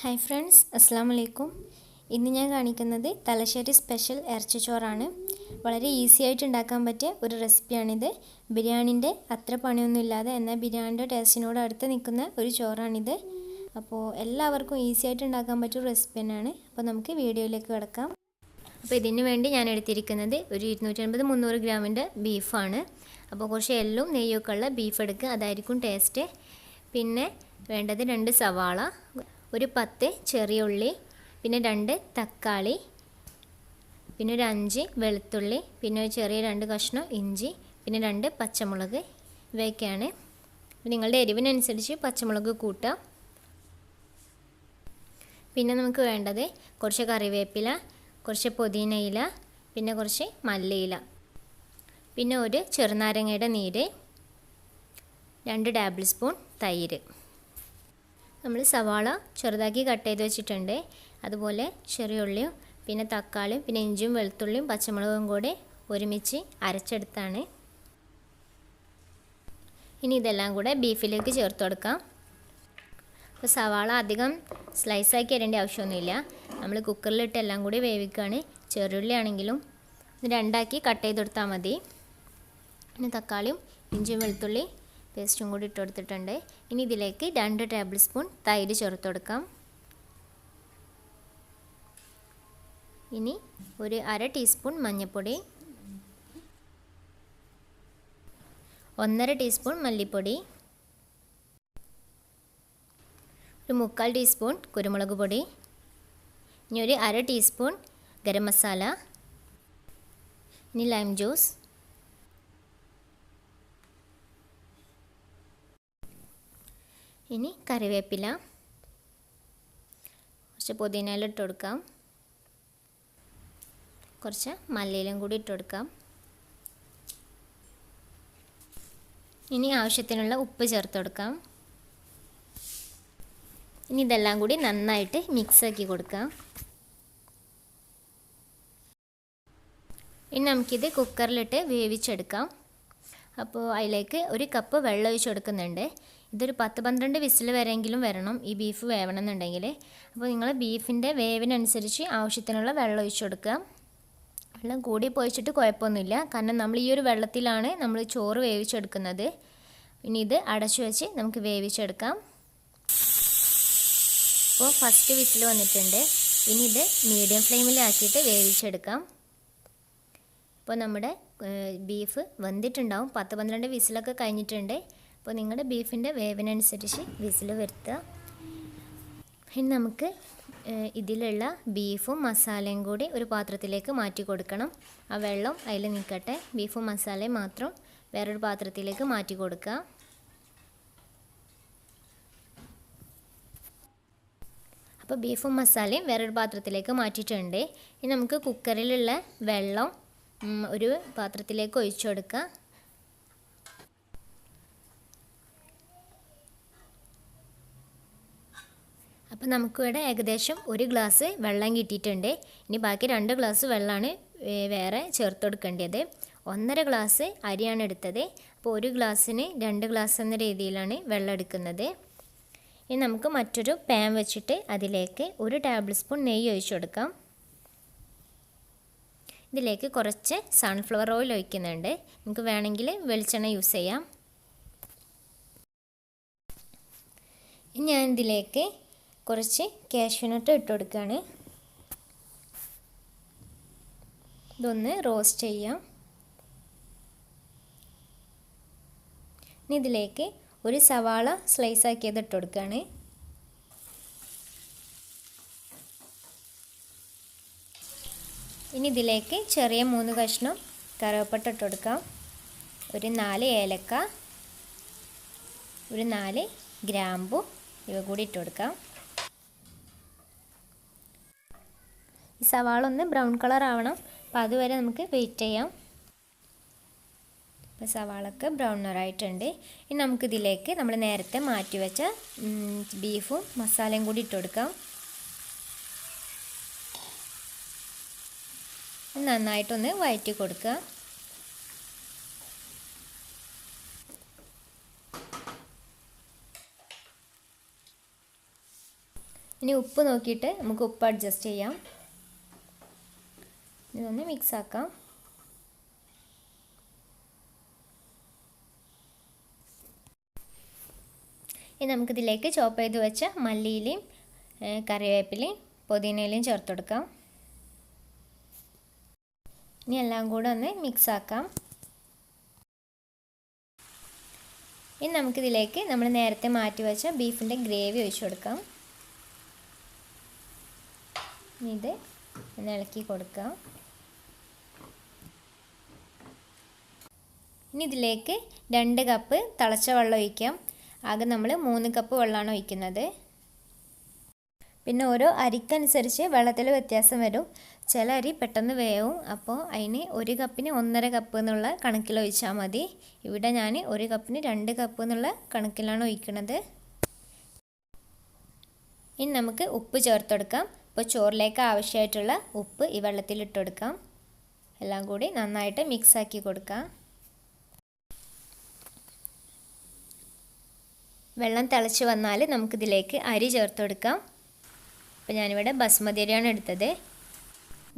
Hi friends അസ്സാം വലൈക്കും ഇന്ന് ഞാൻ കാണിക്കുന്നത് തലശ്ശേരി സ്പെഷ്യൽ ഇറച്ചിച്ചോറാണ്. വളരെ ഈസി ആയിട്ട് ഉണ്ടാക്കാൻ പറ്റിയ ഒരു റെസിപ്പിയാണിത്. ബിരിയാണിന്റെ അത്ര പണിയൊന്നുമില്ലാതെ എന്നാൽ ബിരിയാണിന്റെ ടേസ്റ്റിനോട് അടുത്ത് നിൽക്കുന്ന ഒരു ചോറാണിത്. അപ്പോൾ എല്ലാവർക്കും ഈസി ആയിട്ട് ഉണ്ടാക്കാൻ പറ്റിയ റെസിപ്പി തന്നെയാണ്. അപ്പോൾ നമുക്ക് വീഡിയോയിലേക്ക് കിടക്കാം. അപ്പോൾ ഇതിന് വേണ്ടി ഞാൻ എടുത്തിരിക്കുന്നത് ഒരു ഇരുന്നൂറ്റി അൻപത് മുന്നൂറ് ഗ്രാമിന്റെ ബീഫാണ്. അപ്പോൾ കുറച്ച് എല്ലും നെയ്യൊക്കെ ഉള്ള ബീഫ് എടുക്കുക അതായിരിക്കും ടേസ്റ്റ്. പിന്നെ വേണ്ടത് രണ്ട് സവാള. ഒരു പത്ത് ചെറിയ ഉള്ളി പിന്നെ രണ്ട് തക്കാളി പിന്നെ ഒരു അഞ്ച് വെളുത്തുള്ളി പിന്നെ ഒരു ചെറിയ രണ്ട് കഷ്ണം ഇഞ്ചി പിന്നെ രണ്ട് പച്ചമുളക്. ഇവയൊക്കെയാണ്. നിങ്ങളുടെ എരിവിനനുസരിച്ച് പച്ചമുളക് കൂട്ടുക പിന്നെ നമുക്ക് വേണ്ടത് കുറച്ച് കറിവേപ്പില കുറച്ച് പുതിനയില പിന്നെ കുറച്ച് മല്ലിയില. പിന്നെ ഒരു ചെറുനാരങ്ങയുടെ നീര് രണ്ട് ടേബിൾ സ്പൂൺ തൈര്. നമ്മൾ സവാള ചെറുതാക്കി കട്ട് ചെയ്ത് വെച്ചിട്ടുണ്ട്. അതുപോലെ ചെറിയ ഉള്ളിയും പിന്നെ തക്കാളിയും പിന്നെ ഇഞ്ചിയും വെളുത്തുള്ളിയും പച്ചമുളകും കൂടി ഒരുമിച്ച് അരച്ചെടുത്താണ്. ഇനി ഇതെല്ലാം കൂടെ ബീഫിലേക്ക് ചേർത്ത് കൊടുക്കാം. അപ്പോൾ സവാള അധികം സ്ലൈസാക്കി ഇടേണ്ട ആവശ്യമൊന്നുമില്ല. നമ്മൾ കുക്കറിലിട്ട് എല്ലാം കൂടി വേവിക്കുകയാണ്. ചെറുള്ളി ആണെങ്കിലും രണ്ടാക്കി കട്ട് ചെയ്ത് കൊടുത്താൽ മതി. പിന്നെ തക്കാളിയും ഇഞ്ചിയും വെളുത്തുള്ളി പേസ്റ്റും കൂടി ഇട്ട് കൊടുത്തിട്ടുണ്ട് ഇനി ഇതിലേക്ക് രണ്ട് ടേബിൾ സ്പൂൺ തൈര് ചേർത്ത് കൊടുക്കാം. ഇനി ഒരു അര ടീസ്പൂൺ മഞ്ഞൾപ്പൊടി ഒന്നര ടീസ്പൂൺ മല്ലിപ്പൊടി. ഒരു മുക്കാൽ ടീസ്പൂൺ കുരുമുളക് പൊടി. ഇനി ഒരു അര ടീസ്പൂൺ ഗരം മസാല. ഇനി ലൈം ജ്യൂസ്. ഇനി കറിവേപ്പില. കുറച്ച് പുതിനയില ഇട്ട് കൊടുക്കാം. കുറച്ച് മല്ലിയിലും കൂടി ഇട്ട് കൊടുക്കാം. ഇനി ആവശ്യത്തിനുള്ള ഉപ്പ് ചേർത്ത് കൊടുക്കാം. ഇനി ഇതെല്ലാം കൂടി നന്നായിട്ട് മിക്സ് ആക്കി കൊടുക്കാം. ഇനി നമുക്കിത് കുക്കറിലിട്ട് വേവിച്ചെടുക്കാം. അപ്പോൾ അതിലേക്ക് ഒരു കപ്പ് വെള്ളം ഒഴിച്ച് കൊടുക്കുന്നുണ്ട്. ഇതൊരു പത്ത് പന്ത്രണ്ട് വിസിൽ വരെയെങ്കിലും വരണം ഈ ബീഫ് വേവണം എന്നുണ്ടെങ്കിൽ അപ്പോൾ നിങ്ങൾ ബീഫിന്റെ വേവിനനുസരിച്ച് ആവശ്യത്തിനുള്ള വെള്ളം ഒഴിച്ചു കൊടുക്കുക. വെള്ളം കൂടി പോയിച്ചിട്ട് കുഴപ്പമൊന്നുമില്ല. കാരണം നമ്മൾ ഈ ഒരു വെള്ളത്തിലാണ് നമ്മൾ ചോറ് വേവിച്ചെടുക്കുന്നത്. ഇനി ഇത് അടച്ചു വെച്ച് നമുക്ക് വേവിച്ചെടുക്കാം. അപ്പോൾ ഫസ്റ്റ് വിസിൽ വന്നിട്ടുണ്ട്. ഇനി ഇത് മീഡിയം ഫ്ലെയിമിലാക്കിയിട്ട് വേവിച്ചെടുക്കാം. അപ്പോൾ നമ്മുടെ ബീഫ് വെന്തിട്ടുണ്ടാവും. പത്ത് പന്ത്രണ്ട് വിസിലൊക്കെ കഴിഞ്ഞിട്ടുണ്ട്. അപ്പോൾ നിങ്ങളുടെ ബീഫിന്റെ വേവിനനുസരിച്ച് വിസിൽ വരുത്തുക. ഇനി നമുക്ക് ഇതിലുള്ള ബീഫും മസാലയും കൂടി ഒരു പാത്രത്തിലേക്ക് മാറ്റി കൊടുക്കണം. ആ വെള്ളം അതിൽ നിൽക്കട്ടെ. ബീഫും മസാലയും മാത്രം വേറൊരു പാത്രത്തിലേക്ക് മാറ്റി കൊടുക്കുക. അപ്പോൾ ബീഫും മസാലയും വേറൊരു പാത്രത്തിലേക്ക് മാറ്റിയിട്ടുണ്ട്. ഇനി നമുക്ക് കുക്കറിലുള്ള വെള്ളം ഒരു പാത്രത്തിലേക്ക് ഒഴിച്ചു കൊടുക്കുക. അപ്പോൾ നമുക്കിവിടെ ഏകദേശം ഒരു ഗ്ലാസ് വെള്ളം കിട്ടിയിട്ടുണ്ട്. ഇനി ബാക്കി രണ്ട് ഗ്ലാസ് വെള്ളമാണ് വേറെ ചേർത്ത് കൊടുക്കേണ്ടത്. ഒന്നര ഗ്ലാസ് അരിയാണ് എടുത്തത്. അപ്പോൾ ഒരു ഗ്ലാസ്സിന് രണ്ട് ഗ്ലാസ് എന്ന രീതിയിലാണ് വെള്ളം എടുക്കുന്നത്. ഇനി നമുക്ക് മറ്റൊരു പാൻ വെച്ചിട്ട് അതിലേക്ക് ഒരു ടേബിൾ സ്പൂൺ നെയ്യ് ഒഴിച്ചു കൊടുക്കാം. ഇതിലേക്ക് കുറച്ച് സൺഫ്ലവർ ഓയിൽ ഒഴിക്കുന്നുണ്ട്. നമുക്ക് വേണമെങ്കിൽ വെളിച്ചെണ്ണ യൂസ് ചെയ്യാം. ഞാൻ ഇതിലേക്ക് കുറച്ച് കാഷ്യൂനട്ട് ഇട്ട് കൊടുക്കുകയാണ് ഇതൊന്ന് റോസ്റ്റ് ചെയ്യാം. ഇനി ഇതിലേക്ക് ഒരു സവാള സ്ലൈസ് ആക്കിയത് ഇട്ട് കൊടുക്കുകയാണ് ഇനി ഇതിലേക്ക് ചെറിയ മൂന്ന് കഷ്ണം കറുവപ്പട്ട ഇട്ട് കൊടുക്കാം. ഒരു നാല് ഏലക്ക ഒരു നാല് ഗ്രാമ്പു ഇവ കൂടി ഇട്ട് കൊടുക്കാം. ഈ സവാള ഒന്ന് ബ്രൗൺ കളർ ആവണം. അപ്പോൾ അതുവരെ നമുക്ക് വെയിറ്റ് ചെയ്യാം. ഇപ്പോൾ സവാളൊക്കെ ബ്രൗൺ നിറായിട്ടുണ്ട്. ഇനി നമുക്കിതിലേക്ക് നമ്മൾ നേരത്തെ മാറ്റി വെച്ച ബീഫും മസാലയും കൂടി ഇട്ട് കൊടുക്കാം. നന്നായിട്ടൊന്ന് വഴറ്റി കൊടുക്കുക. ഇനി ഉപ്പ് നോക്കിയിട്ട് നമുക്ക് ഉപ്പ് അഡ്ജസ്റ്റ് ചെയ്യാം. ഇതൊന്ന് മിക്സ് ആക്കാം ഇനി നമുക്കിതിലേക്ക് ചോപ്പ് ചെയ്ത് വെച്ച മല്ലിയിലയും കറിവേപ്പിലയും പുതിനയിലയും ചേർത്ത് കൊടുക്കാം. ഇനി എല്ലാം കൂടെ ഒന്ന് മിക്സ് ആക്കാം ഇനി നമുക്കിതിലേക്ക് നമ്മൾ നേരത്തെ മാറ്റി വെച്ച ബീഫിന്റെ ഗ്രേവി ഒഴിച്ചു കൊടുക്കാം. ഇത് ഒന്ന് ഇളക്കി കൊടുക്കാം ഇനി ഇതിലേക്ക് രണ്ട് കപ്പ് തിളച്ച വെള്ളം ഒഴിക്കാം. ആകെ നമ്മൾ മൂന്ന് കപ്പ് വെള്ളമാണ് ഒഴിക്കുന്നത്. പിന്നെ ഓരോ അരിക്കനുസരിച്ച് വെള്ളത്തിൽ വ്യത്യാസം വരും. ചില അരി പെട്ടെന്ന് വേവും. അപ്പോൾ അതിന് ഒരു കപ്പിന് ഒന്നര കപ്പ് എന്നുള്ള കണക്കിൽ ഒഴിച്ചാൽ മതി. ഇവിടെ ഞാൻ ഒരു കപ്പിന് രണ്ട് കപ്പ് എന്നുള്ള കണക്കിലാണ് ഒഴിക്കുന്നത് ഇനി നമുക്ക് ഉപ്പ് ചേർത്ത് ഇപ്പോൾ ചോറിലേക്ക് ആവശ്യമായിട്ടുള്ള ഉപ്പ് ഈ വെള്ളത്തിൽ ഇട്ട് കൊടുക്കാം എല്ലാം കൂടി നന്നായിട്ട് മിക്സ് ആക്കി കൊടുക്കാം. വെള്ളം തിളച്ച് വന്നാൽ നമുക്കിതിലേക്ക് അരി ചേർത്ത് കൊടുക്കാം അപ്പോൾ ഞാനിവിടെ ബസ്മതി അരിയാണ് എടുത്തത്.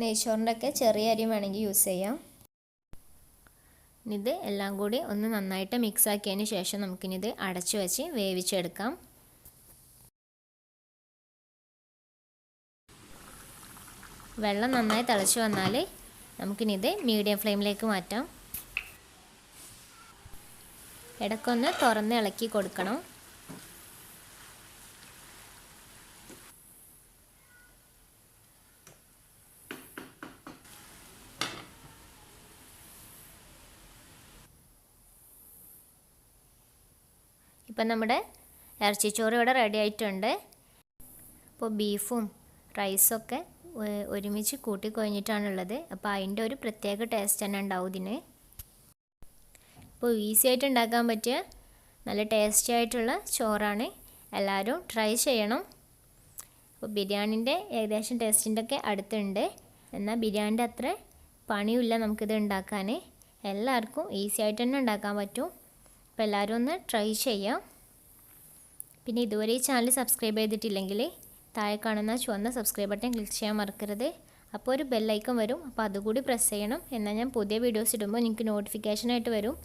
നെയ്ച്ചോറിന്റെ ഒക്കെ ചെറിയ അരി വേണമെങ്കിൽ യൂസ് ചെയ്യാം. ഇത് എല്ലാം കൂടി ഒന്ന് നന്നായിട്ട് മിക്സ് ആക്കിയതിന് ശേഷം നമുക്കിനിത് അടച്ചു വെച്ച് വേവിച്ചെടുക്കാം. വെള്ളം നന്നായി തിളച്ച് വന്നാൽ നമുക്കിനിത് മീഡിയം ഫ്ലെയിമിലേക്ക് മാറ്റാം. ഇടയ്ക്കൊന്ന് തുറന്ന് ഇളക്കി കൊടുക്കണം. ഇപ്പം നമ്മുടെ ഇറച്ചിച്ചോറ് ഇവിടെ റെഡി ആയിട്ടുണ്ട്. അപ്പോൾ ബീഫും റൈസൊക്കെ ഒരുമിച്ച് കൂട്ടിക്കൊഴിഞ്ഞിട്ടാണുള്ളത്. അപ്പോൾ അതിന്റെ ഒരു പ്രത്യേക ടേസ്റ്റ് തന്നെ ഉണ്ടാവും ഇതിന്. അപ്പോൾ ഈസി ആയിട്ട് ഉണ്ടാക്കാൻ പറ്റിയ നല്ല ടേസ്റ്റി ആയിട്ടുള്ള ചോറാണ്. എല്ലാവരും ട്രൈ ചെയ്യണം. അപ്പോൾ ബിരിയാണിന്റെ ഏകദേശം ടേസ്റ്റിന്റെ ഒക്കെ അടുത്തുണ്ട്. എന്നാൽ ബിരിയാണിന്റെ അത്ര പണിയില്ല നമുക്കിത് ഉണ്ടാക്കാൻ. എല്ലാവർക്കും ഈസി ആയിട്ട് തന്നെ ഉണ്ടാക്കാൻ പറ്റും. അപ്പോൾ എല്ലാവരും ഒന്ന് ട്രൈ ചെയ്യാം. പിന്നെ ഇതുവരെ ഈ ചാനൽ സബ്സ്ക്രൈബ് ചെയ്തിട്ടില്ലെങ്കിൽ താഴെ കാണുന്ന ചുവന്ന സബ്സ്ക്രൈബ് ബട്ടൺ ക്ലിക്ക് ചെയ്യാൻ മറക്കരുത്. അപ്പോൾ ഒരു ബെല്ലൈക്കൺ വരും. അപ്പോൾ അതുകൂടി പ്രസ് ചെയ്യണം. എന്നാൽ ഞാൻ പുതിയ വീഡിയോസ് ഇടുമ്പോൾ നിങ്ങൾക്ക് നോട്ടിഫിക്കേഷനായിട്ട് വരും.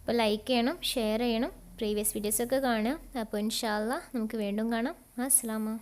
അപ്പോൾ ലൈക്ക് ചെയ്യണം ഷെയർ ചെയ്യണം. പ്രീവിയസ് വീഡിയോസൊക്കെ കാണുക. അപ്പോൾ ഇൻഷാല്ല നമുക്ക് വീണ്ടും കാണാം. അസ്സാമ